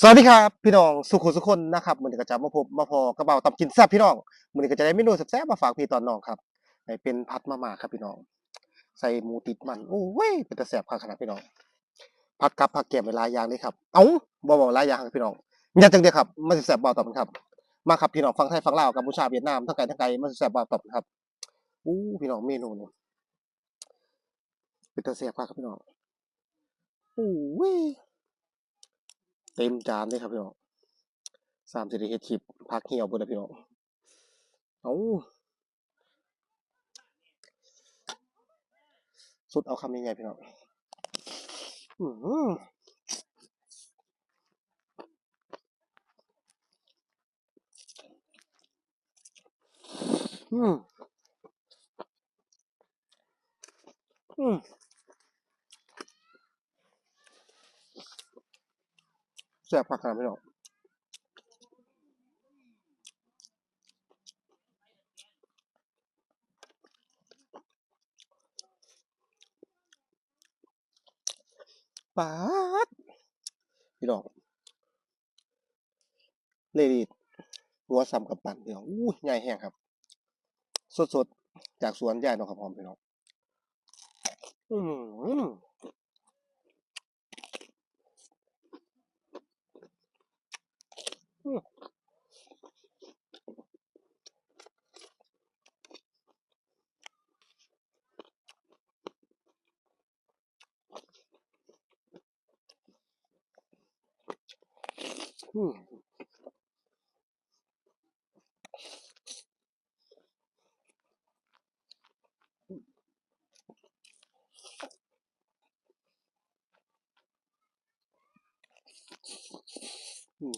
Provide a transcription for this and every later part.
สวัสดีครับพี่น้องสุขุสุคนนะครับมื้อนี้ก็จะมาพบมาพอกระเป๋าตับกินแซ่บพี่น้องมื้อนี้ก็จะได้เมนูแซ่บมาฝากพี่ตอนน้องครับเป็นผัดมาม่าครับพี่น้อง ใส่หมูติดมันโอ้เว้ยเป็นตาแซ่บคักขนาดพี่น้องผัดกับผักแกล้มหลายอย่างเลยครับเอ้าบ่บอกหลายอย่างครับพี่น้องอย่าจังเดียวครับมันสิแซ่บเบาต่อมันครับ มาครับพี่น้องฟังไทยฟังลาวกัมพูชาเวียดนามทั้งไกลทั้งไกลมันสิแซ่บเบาต่อมันครับอู้พี่น้องเมนูนี้เป็นตาแซ่บคักครับพี่น้องโอ้เว้ย เต็มจานเลยครับพี่น้องสามสิบเฮ็ดคลิปพักเหี่ยวเบิดแล้วพี่น้องเอาสุดเอาคำยังไงพี่น้องอืมอืม แซ่บพักขนาดพี่น้องปาดพี่น้องเลดีหัวซ้ำกับปั่นพี่น้องอู้ใหญ่แห้งครับ สดๆ จากสวนยายน้องขับหอมพี่น้องอืม うん。うん。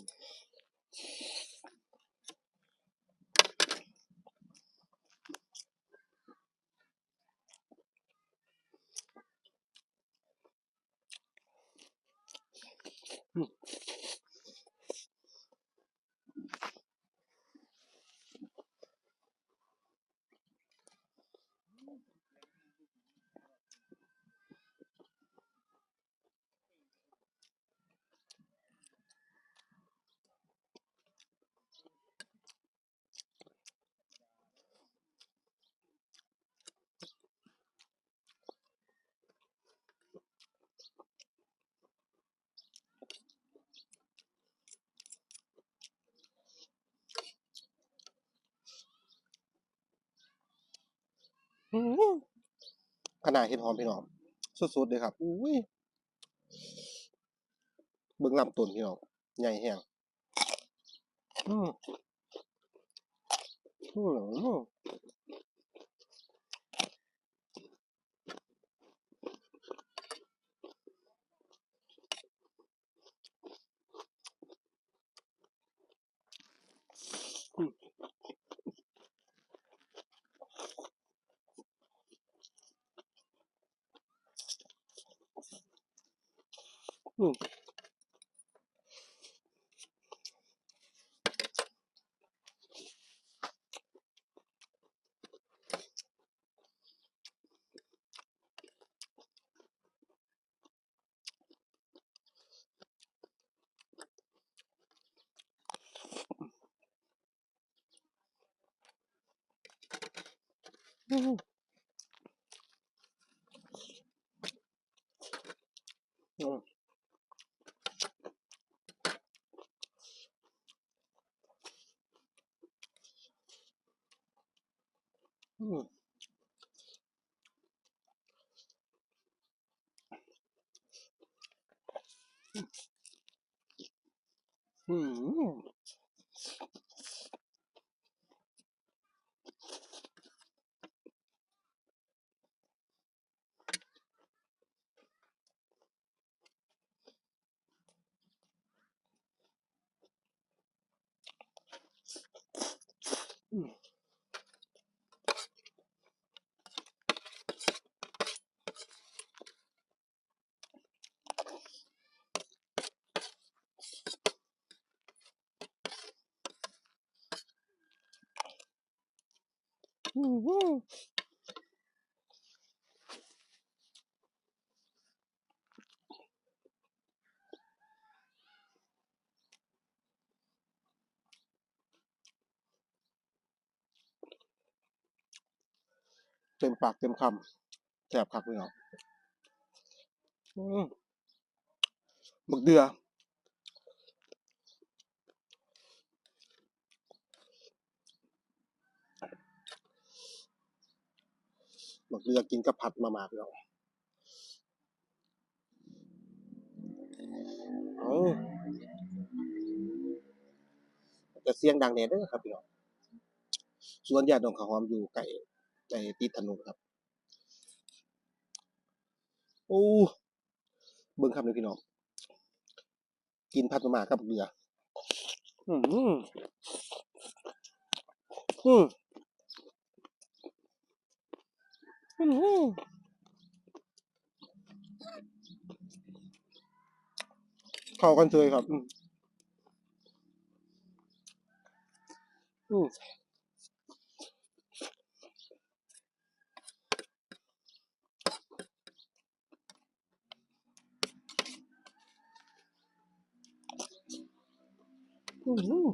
ขนาดเห็ดหอมพี่น้องสุดๆเลยครับอุ้ยเบิ่งลำต้นพี่น้องใหญ่แห้งอืมอืมอืม Mm. Mmh. Mmh. Hmm. Hmm. เต็มปากเต็มคำแสบคักเลยเนาหมึกเดือ บักเดือกินกับผัดมามาพี่น้องเอาแต่เสียงดังแน่ด้อครับพี่น้องสวนญาติน้องข้าวหอมอยู่ใกล้ใกล้ติดถนนครับ โอ้เบิ่งคำเลยพี่น้องกินผัดมามากับบักเดืออืมอืมอืมอืม เข้ากันเลยครับ อืมอืมอืม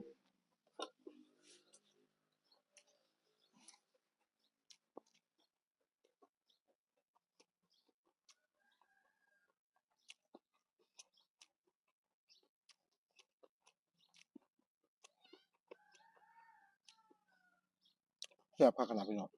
แซ่บคักขนาดพี่น้อง